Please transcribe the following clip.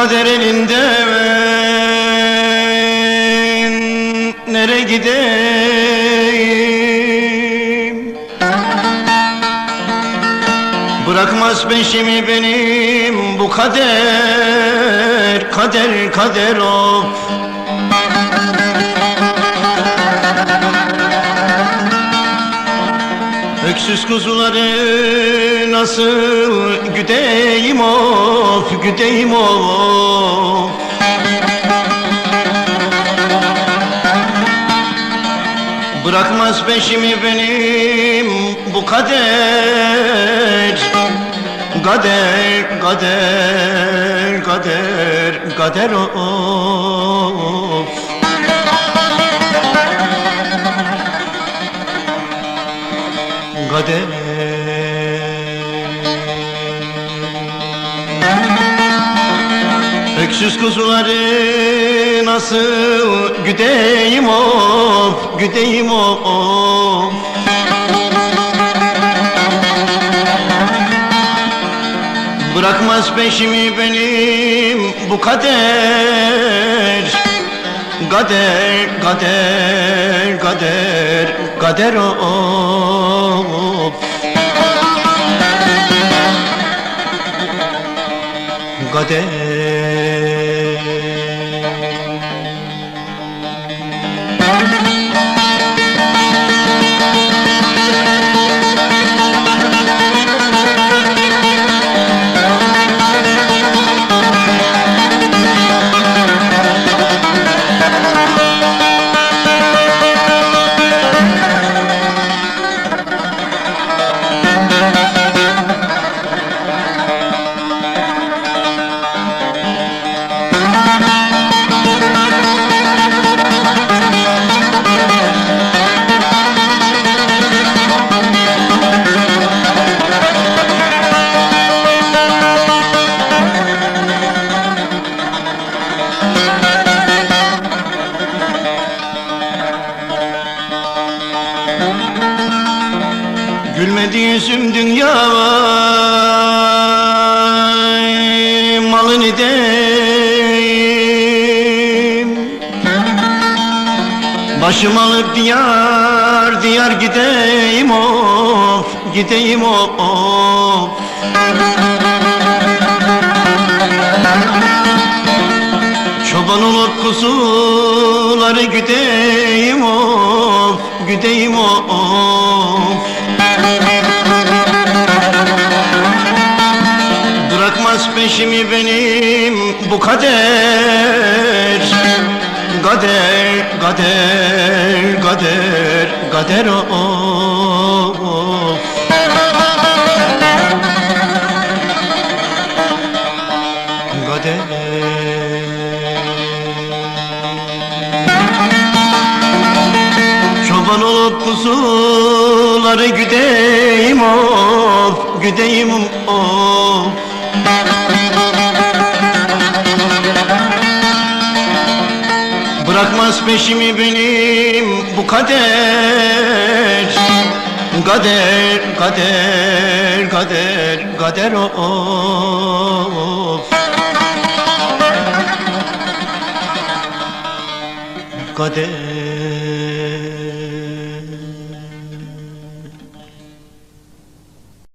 Kader elinde Nere gideyim? Bırakmaz peşimi benim bu kader Kader kader of Öksüz kuzuları nasıl güdeyim of, güdeyim of. Bırakmaz peşimi benim bu kader. Kader, kader, kader, kader of Öksüz kuzuları nasıl güdeyim of, güdeyim of Bırakmaz peşimi benim bu kader Kader, kader, kader, kader of Kader Gülmedi yüzüm dünya malın ideyim. Başım alıp diyar diyar gideyim of gideyim of Çoban olup kuzuları güdeyim of güdeyim of bu kader. Kader, kader, kader, kader of Kader. Çoban olup kuzuları güdeyim of, güdeyim of Bırakmaz peşimi benim bu kader. Kader, kader, kader, kader of. Kader